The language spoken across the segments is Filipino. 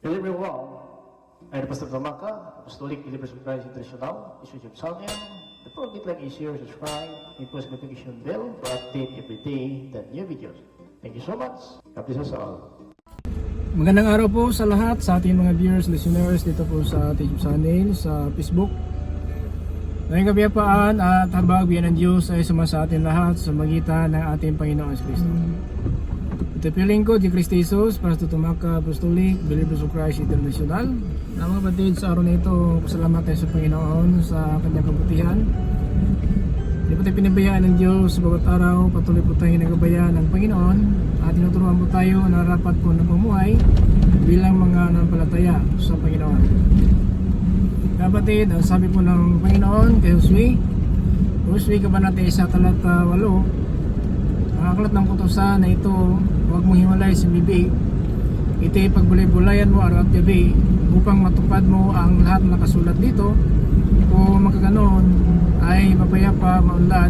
Everyone. I'm Pastor Gamaka, Apostolic Believers of Christ International, Bishop Salmian. The program like is here, subscribe, and press notification bell for update every day the new videos. Thank you so much. God bless us all. Magandang araw po sa lahat sa ating mga viewers, listeners dito po sa ating channel sa Facebook. Ngayong kapayapaan at habag biyan ng Diyos ay sumasa atin lahat sa magitan ng ating Panginoon Kristo. Ito piling ko, di Cristo Jesus, sa Tumaka Apostolic, Believers of Christ International. Na mga kapatid, sa araw na ito, pasalamat tayo sa Panginoon sa kanyang kabutihan. Hindi po tayo pinabayaan ng Diyos sa bawat araw, patuloy po tayo nagabayaan ng Panginoon at tinuturuan po tayo na rapat po na pamuhay bilang mga nanampalataya sa Panginoon. Kapatid, ang sabi po ng Panginoon kay Josue, Josue Kabanata 1 talata 8, ang aklat ng kutusan na ito, huwag mong hiwalay sa bibig, ito'y pagbulay-bulayan mo araw at gabi upang matupad mo ang lahat na nakasulat dito o makaganon ay mapayapa, maunlad,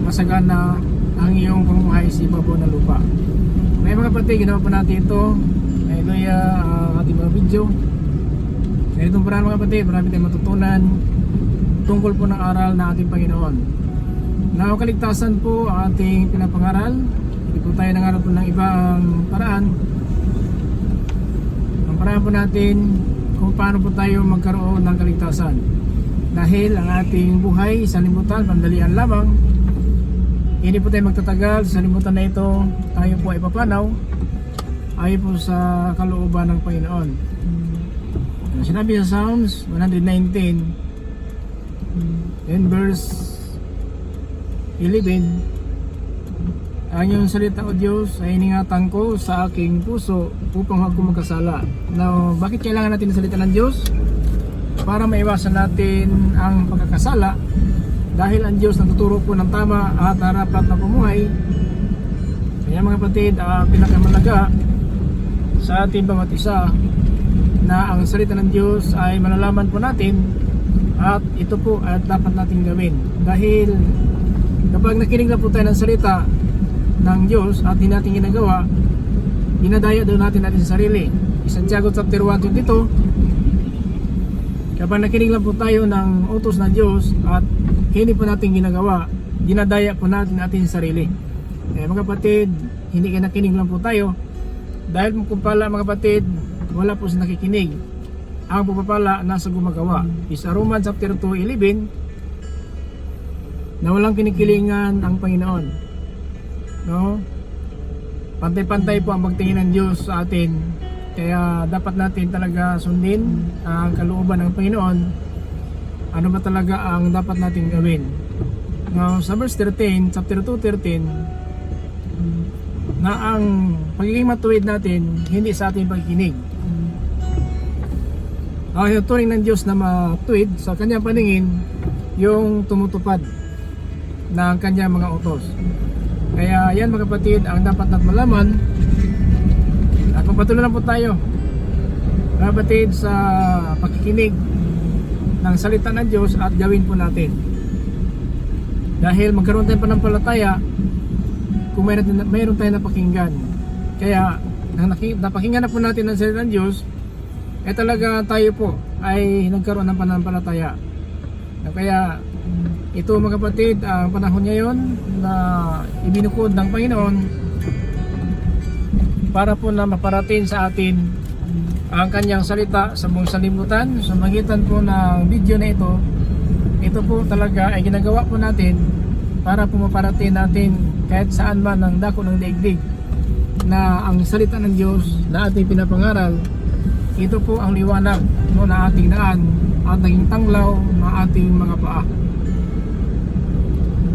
masagana ang iyong pamumuhay sa ibabaw ng lupa. May mga kapatid, ginawa po natin ito. Hallelujah, ang ating mga video. Sa itong paraan mga kapatid, marami tayong matutunan tungkol po ng aral ng ating Panginoon. Na kaligtasan po ating pinapangaral. Hindi po tayo nangarap po ng ibang paraan. Ang paraan po natin kung paano po tayo magkaroon ng kaligtasan. Dahil ang ating buhay sa limutan, pandalian lamang. Hindi po tayo magtatagal sa limutan na ito. Tayo po ay papanaw. Ayon po sa kalooban ng Panginoon. Ang Sinabi sa Psalms 119 in verse 11 ang iyong salita o Diyos ay iningatan ko sa aking puso upang huwag ko magkasala. Now, bakit kailangan natin ng salita ng Diyos? Para maiwasan natin ang pagkakasala dahil ang Diyos nagtuturo po ng tama at harapat na pumuhay. Kaya mga kapatid, uh, pinakamalaga sa ating bawat isa na ang salita ng Diyos ay malalaman po natin at ito po ay dapat nating gawin. Dahil kapag nakinig na po tayo ng salita ng Diyos at hindi natin ginagawa, dinadaya daw natin natin sa sarili. Santiago chapter 1 22 Kapag nakinig lang po tayo ng utos ng Diyos at hindi po natin ginagawa, dinadaya po natin ating sarili. Eh mga kapatid, hindi ka nakinig lang po tayo dahil kung pala mga kapatid, wala po sa nakikinig. Ang pagpapala nasa gumagawa. Isa Romans chapter 2, 11 na walang kinikilingan ang Panginoon. No? Pantay-pantay po ang pagtingin ng Diyos sa atin. Kaya dapat natin talaga sundin ang kalooban ng Panginoon. Ano ba talaga ang dapat natin gawin? Now, sa verse 13, chapter 2, 13, na ang pagiging matuwid natin hindi sa ating pagkinig. Ang turing ng Diyos na matuwid sa kanyang paningin yung tumutupad ng kanyang mga utos. Kaya yan mga kapatid ang dapat natin malaman at magpatuloy lang po tayo mga kapatid sa pakikinig ng salita ng Diyos at gawin po natin. Dahil magkaroon tayo panampalataya kung mayroon, mayroon tayo napakinggan. Kaya nang napakinggan na po natin ang salita ng Diyos, eh talaga tayo po ay nagkaroon ng panampalataya. Na Kaya ito mga kapatid, ang panahon ngayon na ibinukod ng Panginoon para po na maparating sa atin ang kanyang salita sa buong salimutan. Sa magitan po ng video na ito ito po talaga ay ginagawa po natin para po maparating natin kahit saan man ng dako ng daigdig na ang salita ng Diyos na ating pinapangaral ito po ang liwanag no, na ating daan at naging tanglaw ng ating mga paa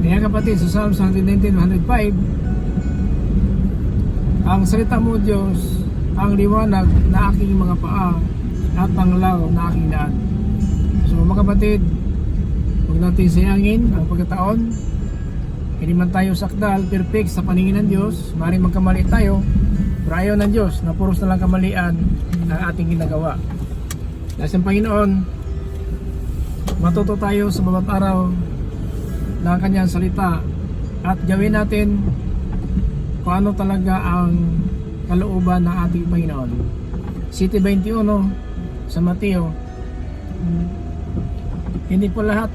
kaya kapatid sa Psalms 119, 105 ang salita mo Diyos ang liwanag na aking mga paa at tanglaw na aking daan. So mga kapatid huwag natin sayangin ang pagkataon. Hindi man tayo sakdal perfect sa paningin ng Diyos maaaring magkamali tayo pero ayaw ng Diyos na puros na lang kamalian ang ating ginagawa. Dahil sa Panginoon matuto tayo sa bawat araw ng kanyang salita at gawin natin kung ano talaga ang kalooban ng ating Panginoon. City 21 sa Mateo, hindi po lahat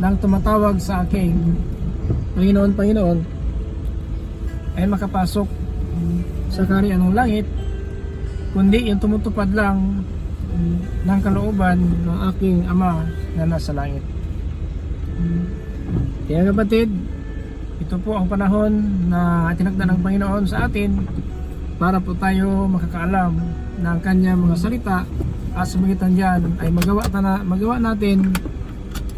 ng tumatawag sa akin, Panginoon, Panginoon, ay makapasok sa kariyan ng langit, kundi yung tumutupad lang ng kalooban ng aking Ama na nasa langit. Kaya kapatid, ito po ang panahon na tinakda ng Panginoon sa atin para po tayo makakaalam ng kanyang mga salita at sa magitan dyan ay magawa, na, magawa natin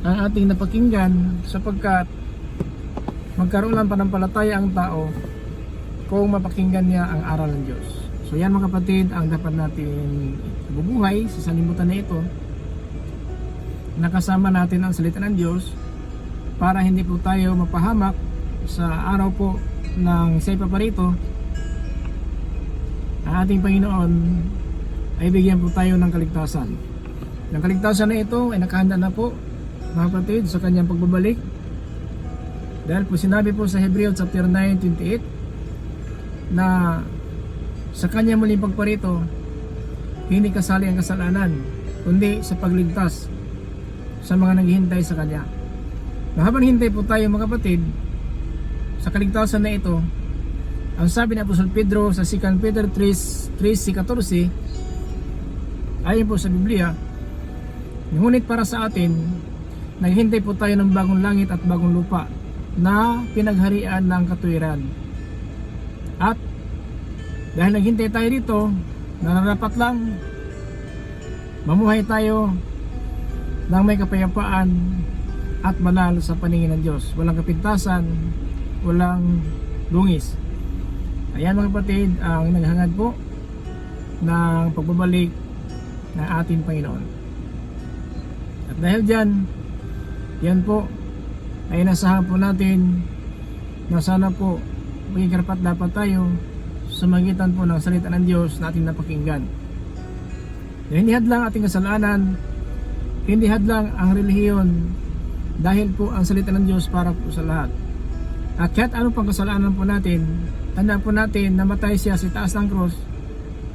ang ating napakinggan sapagkat magkaroon ng panampalataya ang tao kung mapakinggan niya ang aral ng Diyos. So yan mga kapatid ang dapat natin bubuhay sa salimutan na ito nakasama natin ang salita ng Diyos para hindi po tayo mapahamak sa araw po ng Isay Paparito ang ating Panginoon ay bigyan po tayo ng kaligtasan. Ang kaligtasan na ito ay nakahanda na po mga kapatid sa kanyang pagbabalik dahil po sinabi po sa Hebreo chapter 9:28 na sa kanyang muling pagparito hindi kasali ang kasalanan kundi sa pagligtas sa mga naghihintay sa kanya. Na habang hintay po tayo mga kapatid sa kaligtasan na ito ang sabi ni Apostol Pedro sa 2 Peter 3, 3.14 ayon po sa Biblia ngunit para sa atin naghintay po tayo ng bagong langit at bagong lupa na pinagharian ng katuwiran at dahil naghintay tayo dito nararapat lang mamuhay tayo ng may kapayapaan at banal sa paningin ng Diyos walang kapintasan walang lungis Ayan mga kapatid, ang naghangad po ng pagbabalik ng ating Panginoon. At dahil dyan, yan po ay nasahan po natin na sana po maging karapat dapat tayo sa magitan po ng salita ng Diyos na ating napakinggan. Na hindi hadlang ating kasalanan, hindi hadlang ang relihiyon dahil po ang salita ng Diyos para po sa lahat. At kahit ano pang kasalanan po natin, tandaan po natin na matay siya sa taas ng cross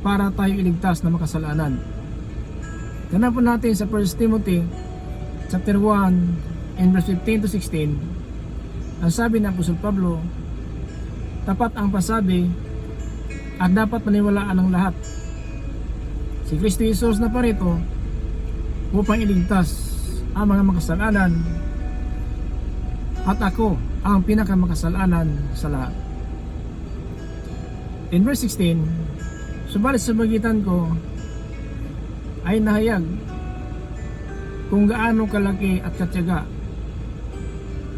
para tayo iligtas na makasalanan. Tandaan po natin sa 1 Timothy chapter 1 and verse 15 to 16 ang sabi ng Apostol Pablo tapat ang pasabi at dapat paniwalaan ng lahat. Si Kristo Jesus na parito upang iligtas ang mga makasalanan at ako ang pinakamakasalanan sa lahat. In verse 16, subalit sa magitan ko ay nahayag kung gaano kalaki at katyaga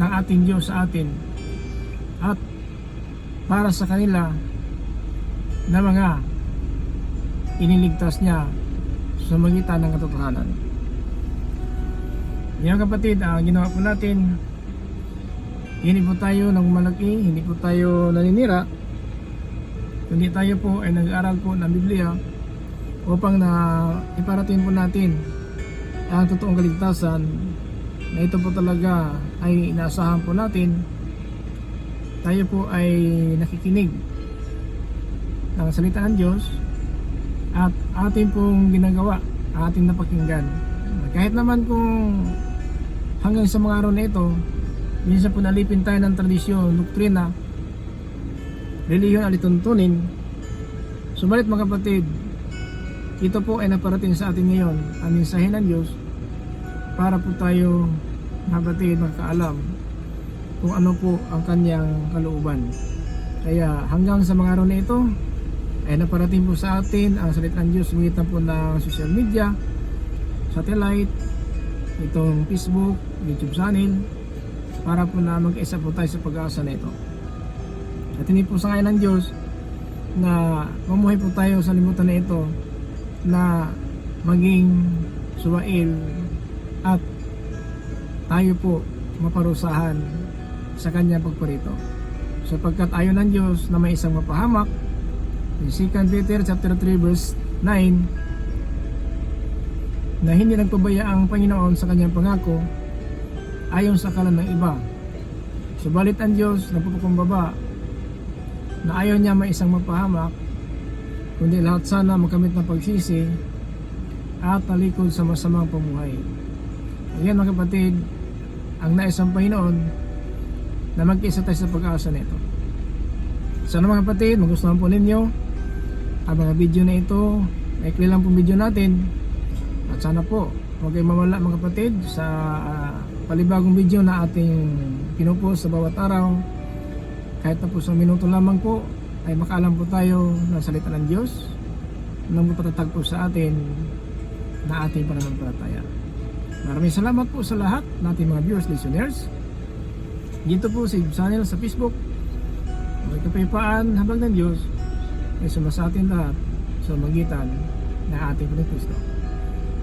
ng ating Diyos sa atin at para sa kanila na mga iniligtas niya sa magitan ng katotohanan. Yan kapatid, ang ginawa po natin, hindi po tayo nang malaki, hindi po tayo naninira, kundi tayo po ay nag-aaral po ng Biblia upang na iparating po natin ang totoong kaligtasan na ito po talaga ay inaasahan po natin. Tayo po ay nakikinig ng salita ng Diyos at ating pong ginagawa ating napakinggan. Kahit naman kung hanggang sa mga araw na ito minsan po nalipin tayo ng tradisyon, doktrina. Reliyon alituntunin subalit mga kapatid ito po ay naparating sa atin ngayon ang mensahe ng Diyos para po tayo mga kapatid magkaalam kung ano po ang kanyang kalooban. Kaya hanggang sa mga araw na ito ay naparating po sa atin ang salita ng Diyos. Sumitan po ng social media satellite itong Facebook, YouTube channel para po na mag-isa po tayo sa pag-asa na ito. At hindi po sa ngayon ng Diyos na mamuhay po tayo sa limutan na ito na maging suwail at tayo po maparusahan sa kanyang pagparito. Sapagkat ayon ng Diyos na may isang mapahamak in 2 Peter chapter 3 verse 9 na hindi nagpabaya ang Panginoon sa kanyang pangako ayon sa kalan ng iba subalit ang Diyos nagpapakumbaba na ayaw niya may isang mapahamak kundi lahat sana makamit ng pagsisi at talikod sa masamang pamuhay. Ayan mga kapatid, ang nais ng Panginoon na mag-isa tayo sa pag-asa nito. Sana mga kapatid, magustuhan po ninyo ang mga video na ito. Maikli lang po video natin. At sana po, huwag kayong mamala mga kapatid sa ah, palibagong video na ating pinupost sa bawat araw. Kahit na po sa minuto lamang po, ay makaalam po tayo ng salita ng Diyos nang patatag po sa atin na ating pananampalataya. Maraming salamat po sa lahat nating mga viewers, listeners. Dito po sa channel sa Facebook. May kapayapaan habang ng Diyos ay sumasa atin lahat sa magitan na ating Panginoon Kristo.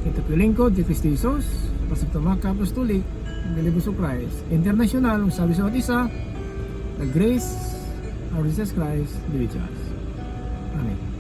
Ito po yung lingkod, Jesus, Pastor Tomaka Apostolic, Believers of Christ, International, sabi sa isa, the grace of Jesus Christ be with us. Amen.